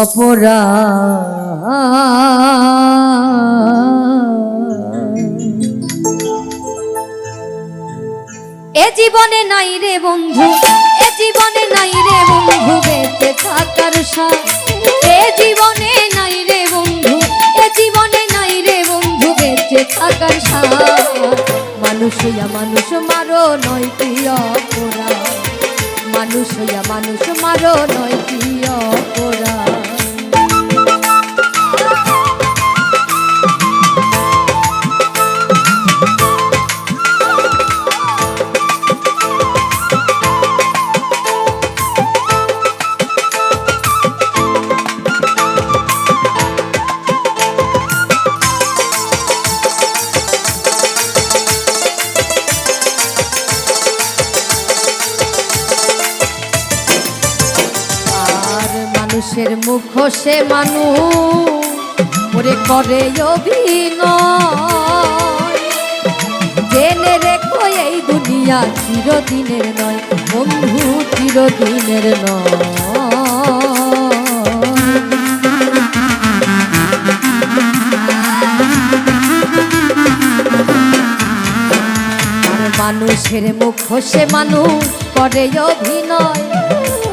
অপরাধ। এ জীবনে নাই রে বন্ধু, এ জীবনে নাই রে বন্ধু, বেঁচে থাকার সাথ এ জীবনে নাই রে বন্ধু, এ জীবনে নাই রে বন্ধু, বেঁচে থাকার সাথ মানুষ হইয়া মানুষ, মারো নয় কি অপরাধ। মানুষ হইয়া মানুষ, মারো নয় কি অপরাধ। মানুষের মুখ সে মানুষ ওরে করে অভিনয়। জেনে রেখো এই দুনিয়া চিরদিনের নয়, বন্ধু চিরদিনের নয়। মানুষের মুখ সে মানুষ করে অভিনয়।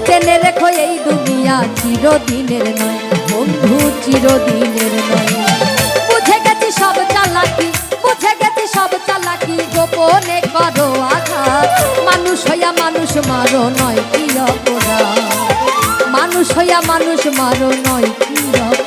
জেনে রেখো এই দুনিয়া চিরদিনের নয়, বন্ধু চিরদিনের নয়। বুঝে গেছি সব চালাকি, বুঝে গেছি সব চালাকি, গোপনে করো আঘাত। মানুষ হইয়া মানুষ, মারো নয় কি অপরাধ। মানুষ হইয়া মানুষ, মারো নয় কি অপরাধ।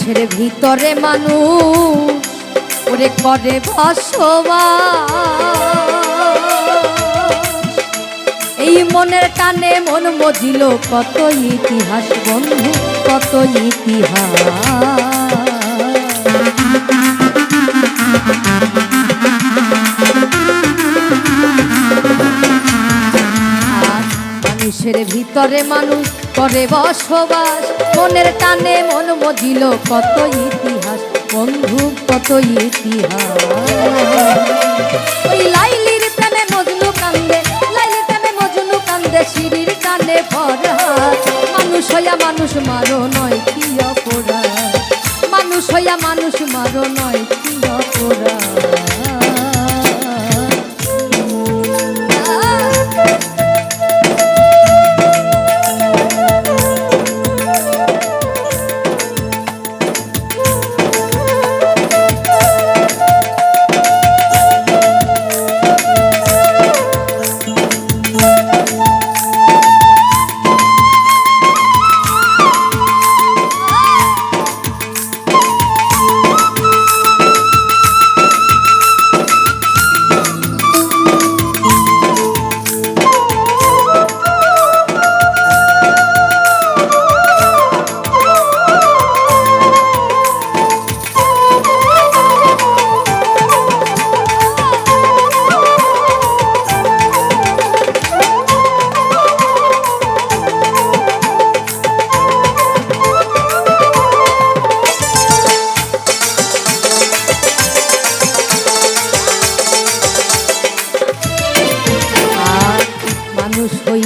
মানুষের ভিতরে মানুষ, ওরে করে বসবা এই মনের টানে মন মজিল, কত ইতিহাস বন্ধু, কত ইতিহাস। মানুষের ভিতরে মানুষ করে বসবাস। মনের টানে মন মজিল, কত ইতিহাস। বন্ধু, কত ইতিহাস। ওই লাইলির প্রেমে মজনু কান্দে, লাইলির প্রেমে মজনু কান্দে, সিঁড়ির কানে ফরহাদ মানুষ হইয়া মানুষ, মারো নয় কি অপরাধ। মানুষ হইয়া মানুষ, মারো নয় কি অপরাধ।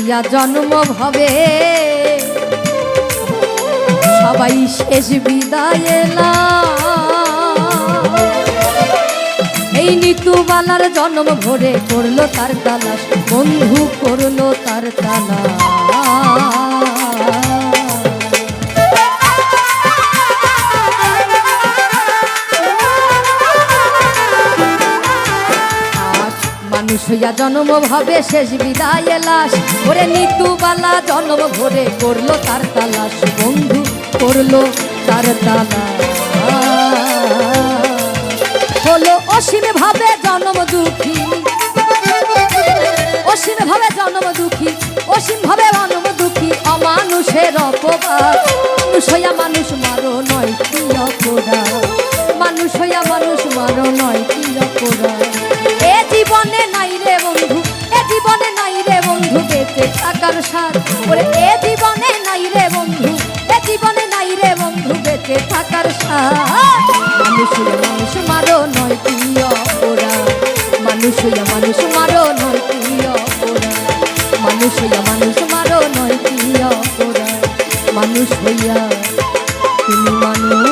হইয়া জন্ম ভবে সবাই শেষ বিদায়। এই নিতুবালার জন্ম ভরে করল তার তালাশ, বন্ধু করল তার তালাশ হইয়া জন্ম ভাবে শেষ বিদায় লাশ। ওরে নিতুবালা, জন্ম ভরে করল তার তালাশ। বন্ধু করল তার তালাশ। হলো অসীম ভাবে জন্ম দুঃখী। অসীম ভাবে জন্ম দুঃখী। অসীম ভাবে জন্ম দুঃখী। অমানুষের অপবাদ। মানুষ হইয়া মানুষ মারো নয়, কি অপরাধ মানুষ হইয়া মানুষ মারো নয় সাথ ওরে, এ জীবনে নাই রে বন্ধু, এ জীবনে নাই রে বন্ধু, বেঁচে থাকার সাথ মানুষ মানুষ, মারো নয় কি অপরাধ। মানুষ মানুষ, মারো নয় কি অপরাধ। মানুষ মানুষ, মারো নয় কি অপরাধ। মানুষ হইয়া তুমি মানুষ।